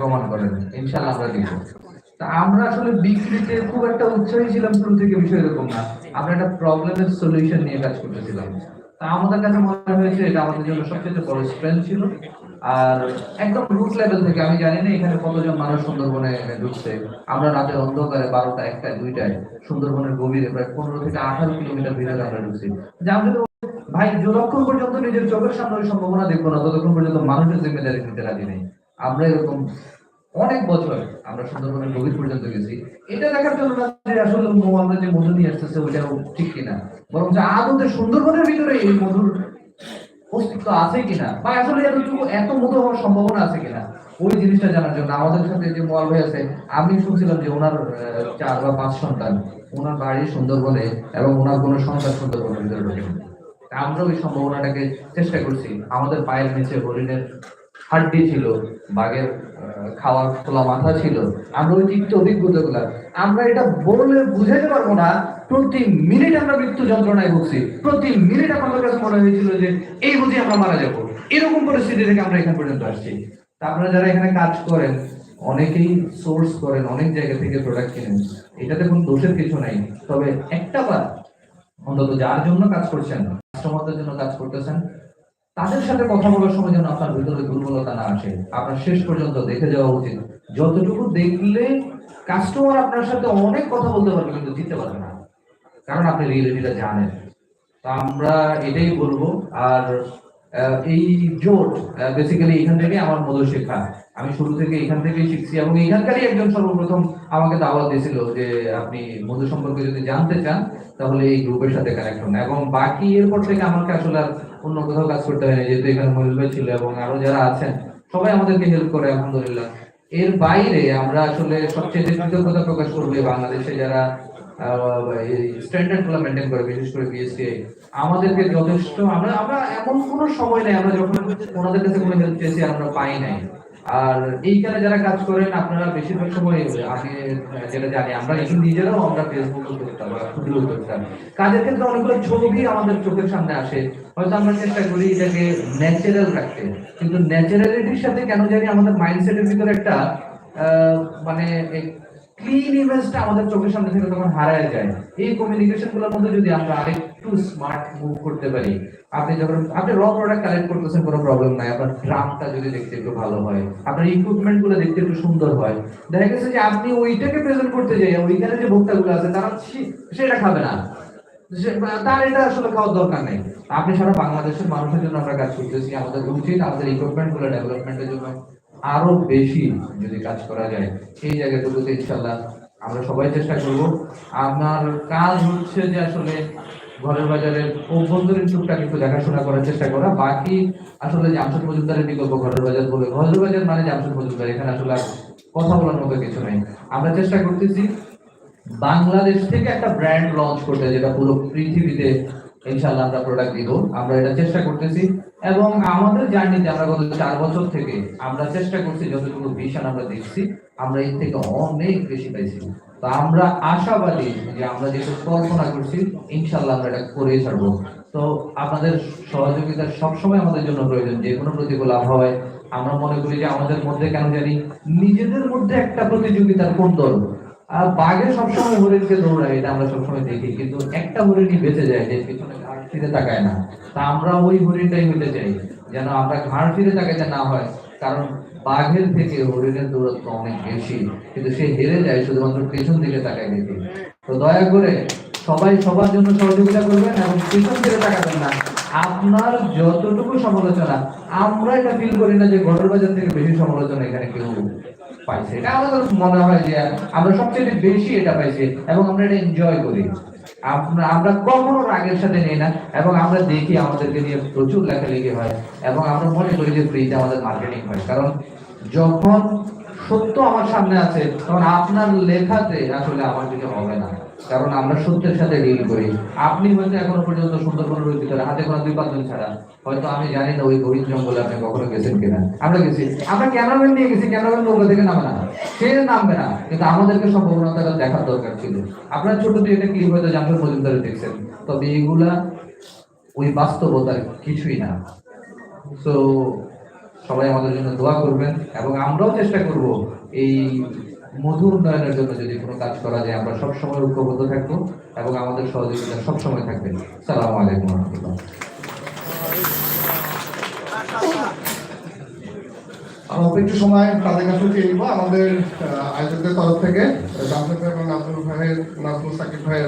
প্রমাণ করেন ইনশাল্লাহ আমরা দিব। তা আমরা আসলে বিক্রিতে খুব একটা উৎসাহী ছিলাম শুরু থেকে বিষয় এরকম না। আমরা একটা প্রবলেমের সলিউশন নিয়ে কাজ করতেছিলাম। তা আমাদের কাছে মনে হয়েছে এটা আমাদের জন্য সবচেয়ে বড় স্ট্রেংথ ছিল। আর একদম রুট লেভেল থেকে, আমি জানি না এখানে কতজন মানুষ সুন্দরবনে ঢুকছে। আমরা রাতে অন্ধকারে বারোটা, একটা, দুইটায় সুন্দরবনের গভীরে প্রায় পনেরো থেকে আঠারো কিলোমিটার ভিতরে আমরা ঢুকছি। জানতে ভাই যতক্ষণ পর্যন্ত নিজের চোখের সামনে সম্ভাবনা দেখব না, ততক্ষণ পর্যন্ত মানুষের জিম্মেদারি নিতে রাজি নেই। আমরা এরকম অনেক বছর আমরা সুন্দরবনের গভীর পর্যন্ত গেছি। এটা দেখার জন্য না যে আসলে আমরা যে মধু নিয়ে আসতেছে ওইটা ঠিক কিনা। বরং যে আদতে সুন্দরবনের ভিতরে এই মধুর অস্তিত্ব আছে কিনা? বা আসলে এতটুকু এত মধু হওয়ার সম্ভাবনা আছে কিনা? ওই জিনিসটা জানার জন্য আমাদের সাথে যে মোয়াল ভাই আছে, আমি শুনছিলাম যে ওনার চার বা পাঁচ সন্তান। ওনার বাড়ি সুন্দরবনে এবং ওনার কোনো সন্তান সুন্দরবনের ভিতরে ঢোকে আমরা ওই সম্ভাবনাটাকে চেষ্টা করছি। আমাদের পায়ের নিচে হরিণের হাড্ডি ছিল, বাঘের খাওয়ার খোলা মাথা ছিল। আমরা ওই তিক্ত অভিজ্ঞতাগুলা আমরা এটা বললে বুঝাইতে পারব না, প্রতি মিনিট আমরা মৃত্যু যন্ত্রণায় ভুগছি। প্রতি মিনিট আমাদের কাছে মনে হয়েছিল যে, এই বুঝি আমরা মারা যাব। এরকম পরিস্থিতি থেকে আমরা এখান পর্যন্ত আসছি। আপনারা যারা এখানে কাজ করেন, অনেকেই সোর্স করেন, অনেক জায়গা থেকে প্রোডাক্ট কিনেন। এটাতে কোনো দোষের কিছু নাই। তবে একটা বার অন্তত যার জন্য কাজ করছেন কাস্টমারদের জন্য কাজ করতেছেন তাদের সাথে কথা বলার সময় যেন আপনার ভিতরে দুর্বলতা না আসে, আপনার শেষ পর্যন্ত দেখে যাওয়া উচিত। যতটুকু দেখলে কাস্টমার আপনার সাথে অনেক কথা বলতে পারবে, কিন্তু জিততে পারবে না। কারণ আপনি রিয়েলিটিটা জানেন। তা আমরা এটাই বলব, আর এই জোট বেসিক্যালি এখান থেকে আমার মধু শেখা আমি শুরু থেকে এখান থেকেই শিখছি এবং এখানকারই একজন সর্বপ্রথম আমাকে দাওয়াত দিয়েছিল যে আপনি মধু সম্পর্কে যদি জানতে চান, তাহলে এই গ্রুপের সাথে কানেক্ট হন। এবং বাকি এরপর থেকে আমাকে আসলে আর অন্য কোথাও কাজ করতে হয়নি, যেহেতু এখানে মহিল ভাই ছিল এবং আরও যারা আছেন, সবাই আমাদেরকে হেল্প করে, আলহামদুলিল্লাহ। এর বাইরে আমরা আসলে সবচেয়ে কৃতজ্ঞতা প্রকাশ করব বাংলাদেশে যারা স্ট্যান্ডার্ডগুলো মেনটেন করে, বিশেষ করে বিএসসিআই আমাদেরকে যথেষ্ট, আমরা আমরা এমন কোনো সময় নেই, আমরা যখন ওনাদের কাছে কোনো হেল্প চেয়েছি আমরা পাই নাই। আর এইখানে যারা কাজ করেন, আপনারা বেশিরভাগ সময় আমি যেটা জানি, আমরা এখন নিজেরাও আমরা ফেসবুক করতাম করতাম। কাজের ক্ষেত্রে অনেকগুলো ছবি আমাদের চোখের সামনে আসে। হয়তো আমরা চেষ্টা করি এটাকে ন্যাচারাল রাখতে। কিন্তু ন্যাচারালিটির সাথে কেন জানি আমাদের মাইন্ডসেটের ভিতরে একটা মানে ক্লিন ইমেজটা আমাদের চোখের সামনে থেকে তখন হারায় যায়। এই কমিউনিকেশনগুলোর মধ্যে যদি আমরা আরেকটু স্মার্ট মুভ করতে পারি, আপনি যখন, আপনি র প্রোডাক্ট কালেক্ট করতেছেন, কোনো প্রবলেম নাই। আপনার ড্রামটা যদি দেখতে একটু ভালো হয়, আপনার ইকুইপমেন্টগুলো দেখতে একটু সুন্দর হয়। দেখা গেছে যে আপনি ওইটাকে প্রেজেন্ট করতে যাই ওইখানে যে ভোক্তাগুলো আছে, তারা সেটা খাবে না। তার এটা আসলে খাওয়ার দরকার নেই। আপনি সারা বাংলাদেশের মানুষের জন্য আমরা কাজ করতেছি, আমাদের উচিত আমাদের ইকুইপমেন্টগুলো ডেভেলপমেন্টের জন্য। আরও বেশি যদি কাজ করা যায়, সেই জায়গাটুকুতে ইনশাল্লাহ আমরা সবাই চেষ্টা করব। আমার কাজ হচ্ছে যে আসলে ঘরের বাজারের অভ্যন্তরীণ টুকটাক একটু দেখাশোনা করার চেষ্টা করা। বাকি আসলে জামশেদ মজুমদারের বিকল্প ঘরের বাজার বলে, ঘরের বাজার মানে জামশেদ মজুমদার, এখানে আসলে কথা বলার মতো কিছু নেই। আমরা চেষ্টা করতেছি বাংলাদেশ থেকে একটা ব্র্যান্ড লঞ্চ করতে, যেটা পুরো পৃথিবীতে ইনশাল্লাহ আমরা প্রোডাক্ট দিব। আমরা এটা চেষ্টা করতেছি এবং আমাদের জার্নিতে আমরা গত চার বছর থেকে আমরা চেষ্টা করছি যতটুকু ভিশন আমরা দেখছি, আমরা এর থেকে অনেক বেশি পাইছি। তো আমরা আশাবাদী যে আমরা যেটা কল্পনা করছি ইনশাল্লাহ আমরা এটা করে ছাড়বো। তো আপনাদের সহযোগিতা সবসময় আমাদের জন্য প্রয়োজন, যে কোনো প্রতিকূল আবহাওয়ায়। আমরা মনে করি যে আমাদের মধ্যে কেন জানি নিজেদের মধ্যে একটা প্রতিযোগিতার কোন্দল আর বাঘে সবসময় হরিণকে দৌড়ায়, এটা আমরা সবসময় দেখি। কিন্তু একটা হরিণই বেঁচে যায় যে পিছনে ঘাড় ফিরে তাকায় না? তা আমরা ওই হরিণটাই হইতে চাই, যেন আমরা ঘাড় ফিরে তাকাইতে না হয়। কারণ বাঘের থেকে হরিণের দূরত্ব অনেক বেশি, কিন্তু সে হেরে যায় শুধুমাত্র পেছন দিকে তাকায় দেখি। তো দয়া করে সবাই সবার জন্য সহযোগিতা করবেন এবং পেছন দিকে তাকাবেন না। আপনার যতটুকু সমালোচনা, আমরা এটা ফিল করি না যে ঘরের বাজার থেকে বেশি সমালোচনা এখানে কেউ পাইছে। এটা আমাদের মনে হয় যে আমরা সবচেয়ে বেশি এটা পাইছি এবং আমরা এটা এনজয় করি। আমরা কখনো রাগের সাথে নেই না এবং আমরা দেখি আমাদেরকে নিয়ে প্রচুর লেখালেখি হয় এবং আমরা মনে করি যে ফ্রিতে আমাদের মার্কেটিং হয়। কারণ যখন সত্য আমার সামনে আছে। তখন আপনার লেখাতে আসলে আমার কিছু হবে না। কারণ আমরা সত্যের সাথে ডিল করি। আপনি হয়তো এখনও পর্যন্ত সুন্দরবনের ওই ভিতরে, হাতে কোনো দুই পাঁচজন ছাড়া। হয়তো আমি জানি না ওই গভীর জঙ্গলে আপনি কখনো গেছেন কিনা। আমরা গেছি। আমরা ক্যামেরাম্যান নিয়ে গেছি ক্যামেরাম্যান নৌকা থেকে নামে না। সে নামবে না। কিন্তু আমাদেরকে সম্ভাবনাটা দেখার দরকার ছিল। আপনার ছোট দিয়ে একটা ক্লিপ হয়তো জামশেদ মজুমদারে দেখছেন। তবে এইগুলা ওই বাস্তবতার কিছুই না। সো সবাই আমাদের জন্য দোয়া করবেন এবং আমরাও চেষ্টা করব এই মধু উন্নয়নের জন্য যদি কোনো কাজ করা যায়, আমরা সবসময় ঐক্যবদ্ধ থাকব এবং আমাদের সহযোগিতা সবসময় থাকবে। সালাম আলাইকুম রহমতুল্লাহ। একটু সময় তাদের কাছে চেয়ে নিবো। আমাদের আয়োজকদের তরফ থেকে জামশেদ এবং নাজমুল ভাইয়ের, নাজমুল সাকিব ভাইয়ের